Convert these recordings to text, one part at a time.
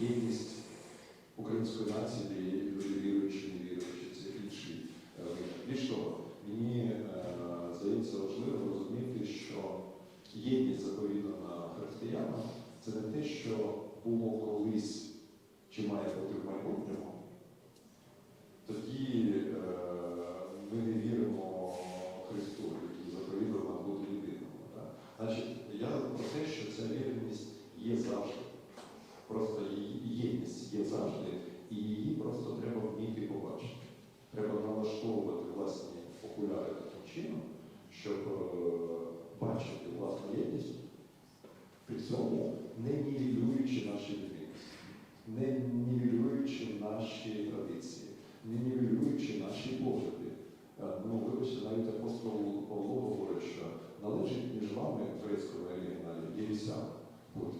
єдність української нації, де є люди віруючі, не віруючі, це інший е. Більш того, мені е, здається важливо розуміти, що єдність заповідана християнам це не те, що було колись чи має бути в майбутньому. Тоді е, ми не віримо Христу, який заповідав нам бути єдиному. Так? Значить, я про те, що ця вірність є завжди. Просто її єдність є завжди, і її просто треба вміти побачити. Треба налаштовувати власні окуляри таким чином, щоб е, бачити власну єдність, при цьому не нівелюючи наші відмінності, не нівелюючи наші традиції, не нівелюючи наші погляди. Е, Ну, вибачте, навіть апостол Павло говорить, що належить між вами в грецькому оригіналі єрісям бути,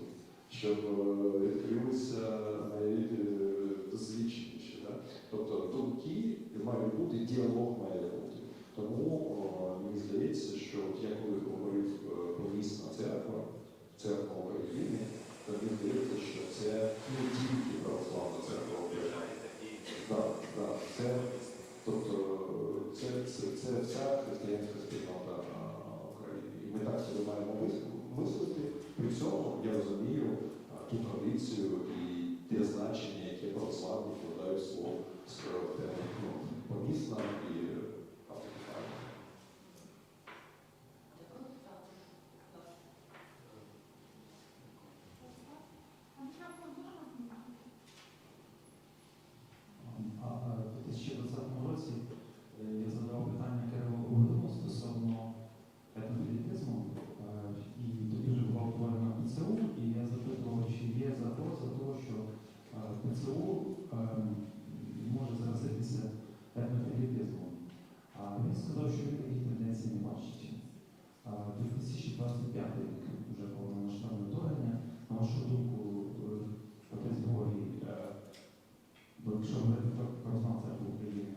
щоб е, відкрилися найдосвідченіші. Да? Тобто думки мають бути, діалог має бути. Тому о, мені здається, що я коли говорив е, про місна церква, церква України, то мені здається, що це не тільки православна церква України. Так, так, це, тобто, це, це, це вся християнська спільнота України. І ми так себе маємо мислити. При цьому я розумію а, ту традицію і те значення, яке православні вкладають в слово в термін ну, помісна і автокефальна. А а в 2020 році е, я задав питання Кирилу Богдану стосовно етнофілітизму, е, і тоді вже була утворена ПЦУ, і я запитував, чи є загроза того, що е, ПЦУ е, може заразитися етнофілітизмом. А він сказав, що він таких тенденцій не бачить. А 2025 рік вже повномасштабне вторгнення. На вашу думку, е, отець Георгій, е, Бо якщо говорити про православну церкву України,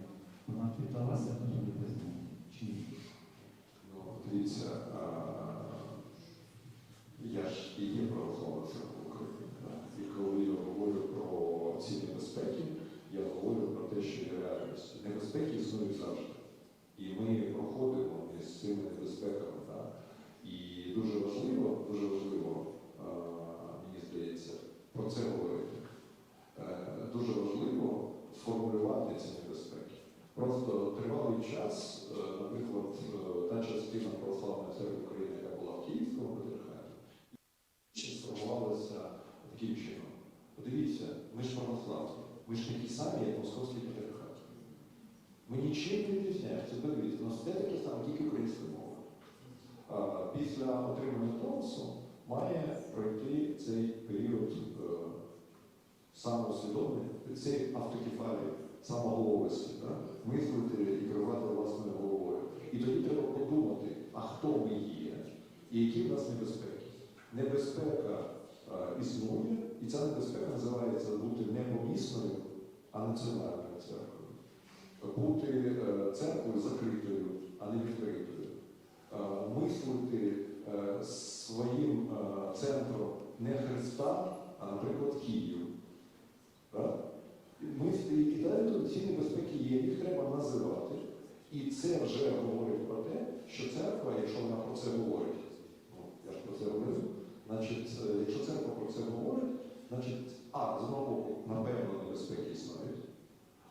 вона піддалася етнофілітизму чи ні? Ну, дивіться, а, я ж і є православна церква України. да. І коли я говорю про ці небезпеки, я говорю про те, що є реальністю. Небезпеки існують завжди. І ми проходимо з цими небезпеками. Да. І дуже важливо, дуже важливо, а, мені здається, про це говорити. Е, Дуже важливо сформулювати ці небезпеки. Просто тривалий час, е, наприклад, е, та частина православної церкви України, яка була в Київському патріархаті, сформувалася таким чином. Подивіться, ми ж православні, ми ж такі самі, як московський патріархат. Ми нічим не відрізняємося. Подивіться, у нас все таке саме, тільки українською мовою. А Після отримання Томасу має пройти цей період е, самоусвідомлення, цей автокефалії, самоголовості, да? мислити і керувати власною головою. І тоді треба подумати, а хто ми є, і які в нас небезпеки. Небезпека е, існує, і ця небезпека називається бути не помісною, а національною церквою. Бути е, церквою закритою, а не відкритою. Е, мислити е, своїм е, центром не Христа, а, наприклад, Київ. Так? Ми і ці небезпеки є, їх треба називати. І це вже говорить про те, що церква, якщо вона про це говорить, ну, я ж про це говорю, значить, е, якщо церква про це говорить, значить, а, з одного боку, напевно, небезпеки існують,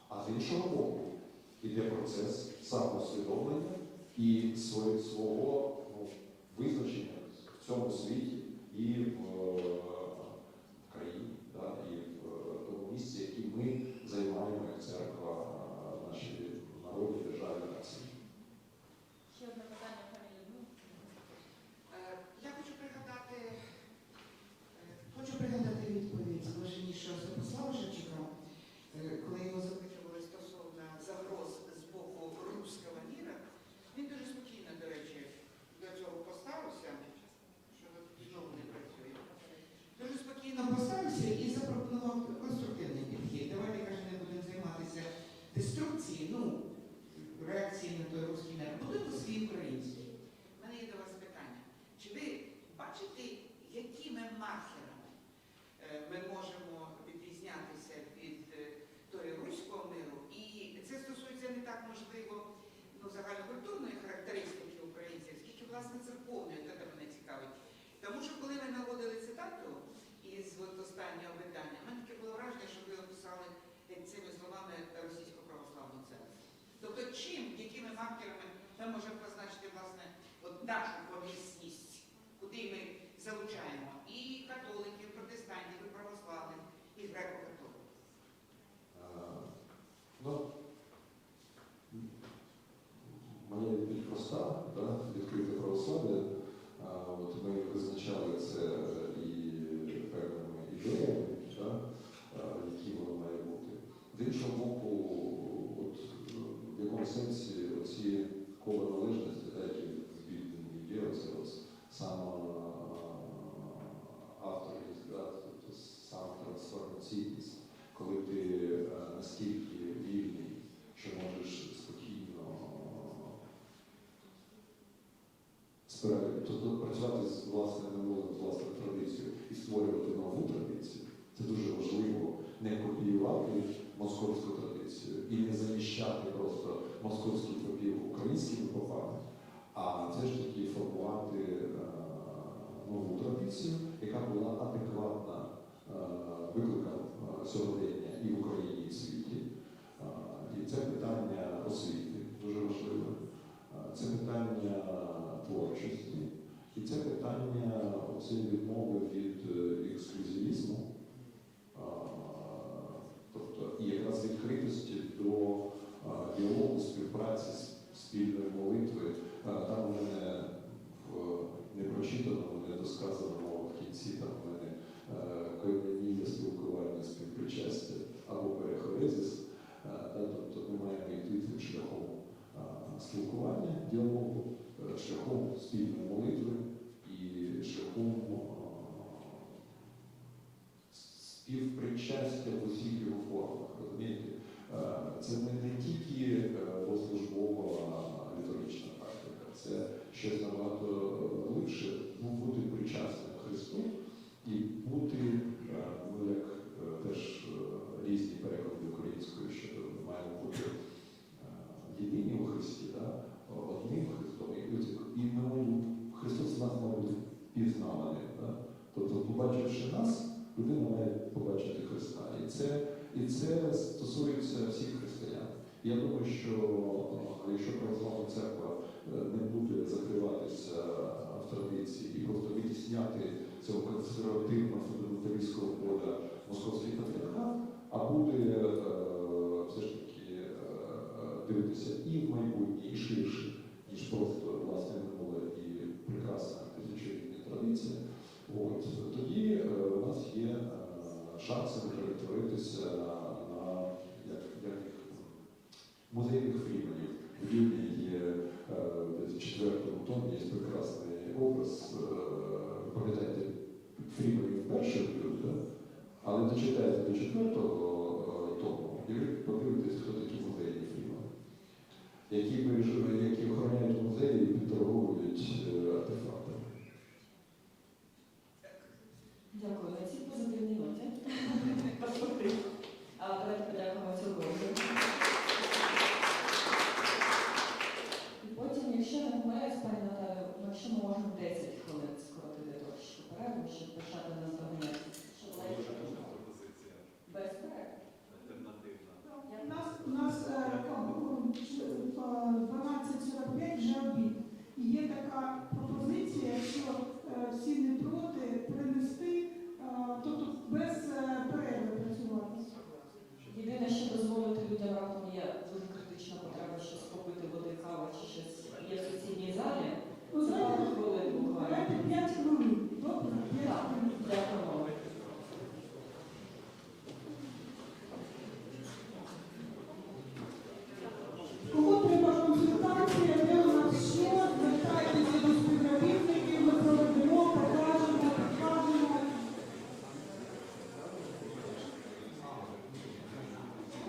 а з іншого боку, іде процес самоусвідомлення і свого ну, визначення в цьому світі і в можемо позначити власне от нашу помісність, куди ми залучаємо і католиків, і протестантів, і православних, і греко-католиків. Ну, моя відповідь проста, да? відкрите православ'я. От ми визначали це і певними ідеями, да? які воно має бути. З іншого боку, от, в якому сенсі оці є, оце ось саме авторність, да? тобто сам трансформаційність, коли ти е, настільки вільний, що можеш спокійно тобто працювати з власним минулим, з власною традицією і створювати нову традицію. Це дуже важливо не копіювати московську традицію і не заміщати просто московський попів виховання, а все ж таки формувати Я думаю, що е, якщо православна церква е, не буде закриватися в традиції і просто витісняти цього консервативного фундаменталістського поля московський патріархат, а буде е, все ж таки е, е, дивитися і в майбутнє, і ширше, ніж просто які які охороняють музеї і підторговують е, артефактами. Дякую. ці позитивні позитивній ноті. А давайте подякуємо цього. І потім, якщо не помиляюсь, пані Наталю, ну, якщо ми можемо 10 хвилин скоротити трошки перерву, щоб почати нас доганяти. Нас У нас 12.45 вже обід. І є така пропозиція, що е, всі не про.